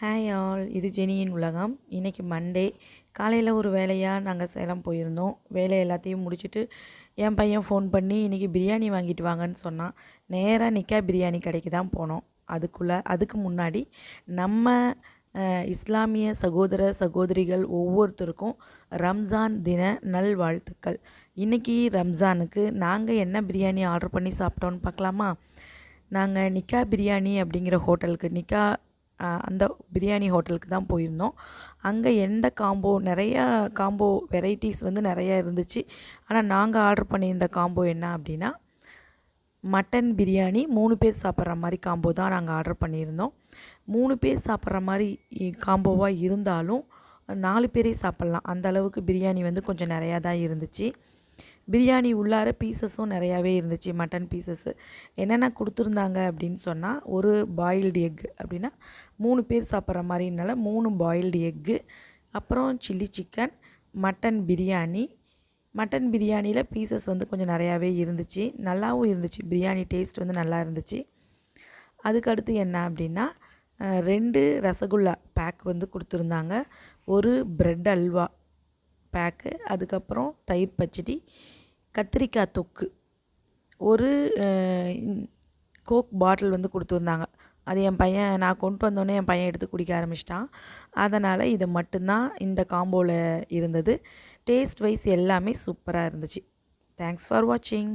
Hi all இது ஜெனியின் உலகம். இன்றைக்கி மண்டே காலையில் ஒரு வேலையாக நாங்கள் சேலம் போயிருந்தோம். வேலை எல்லாத்தையும் முடிச்சுட்டு என் பையன் ஃபோன் பண்ணி இன்றைக்கி பிரியாணி வாங்கிட்டு வாங்கன்னு சொன்னான். நேராக நிக்கா பிரியாணி கடைக்கு தான் போனோம். அதுக்குள்ளே அதுக்கு முன்னாடி நம்ம இஸ்லாமிய சகோதர சகோதரிகள் ஒவ்வொருத்தருக்கும் ரம்ஜான் தின நல்வாழ்த்துக்கள். இன்றைக்கி ரம்ஜானுக்கு நாங்கள் என்ன பிரியாணி ஆர்டர் பண்ணி சாப்பிட்டோன்னு பார்க்கலாமா? நாங்கள் நிக்கா பிரியாணி அப்படிங்கிற ஹோட்டலுக்கு நிக்கா அந்த பிரியாணி ஹோட்டலுக்கு தான் போயிருந்தோம். அங்கே எந்த காம்போ நிறையா காம்போ வெரைட்டிஸ் வந்து நிறையா இருந்துச்சு. ஆனால் நாங்கள் ஆர்டர் பண்ணியிருந்த காம்போ என்ன அப்படின்னா மட்டன் பிரியாணி மூணு பேர் சாப்பிட்ற மாதிரி காம்போ தான் நாங்கள் ஆர்டர் பண்ணியிருந்தோம். மூணு பேர் சாப்பிட்ற மாதிரி காம்போவாக இருந்தாலும் நாலு பேரே சாப்பிட்லாம். அந்த அளவுக்கு பிரியாணி வந்து கொஞ்சம் நிறையா தான் இருந்துச்சு. பிரியாணி உள்ளார பீசஸும் நிறையாவே இருந்துச்சு மட்டன் பீசஸ்ஸு என்னென்ன கொடுத்துருந்தாங்க அப்படின்னு சொன்னால் ஒரு பாயில்டு எக் அப்படின்னா மூணு பேர் சாப்பிட்ற மாதிரினால மூணு பாயில்டு எக்கு அப்புறம் chilli chicken mutton biryani. Mutton பிரியாணியில் பீசஸ் வந்து கொஞ்சம் நிறையாவே இருந்துச்சு நல்லாவும் இருந்துச்சு பிரியாணி டேஸ்ட் வந்து நல்லா இருந்துச்சு. அதுக்கு அடுத்து என்ன அப்படின்னா ரெண்டு ரசகுல்லா பேக் வந்து கொடுத்துருந்தாங்க. ஒரு ப்ரெட் அல்வா பேக்கு அதுக்கப்புறம் தயிர் பச்சடி கத்திரிக்காய் தொக்கு. ஒரு கோக் பாட்டில் வந்து கொடுத்துருந்தாங்க. அது என் பையன் நான் கொண்டு வந்தோடனே என் பையன் எடுத்து குடிக்க ஆரம்பிச்சிட்டான். அதனால் இது மட்டும்தான் இந்த காம்போவில் இருந்தது. டேஸ்ட் வைஸ் எல்லாமே சூப்பராக இருந்துச்சு. தேங்க்ஸ் ஃபார் வாட்சிங்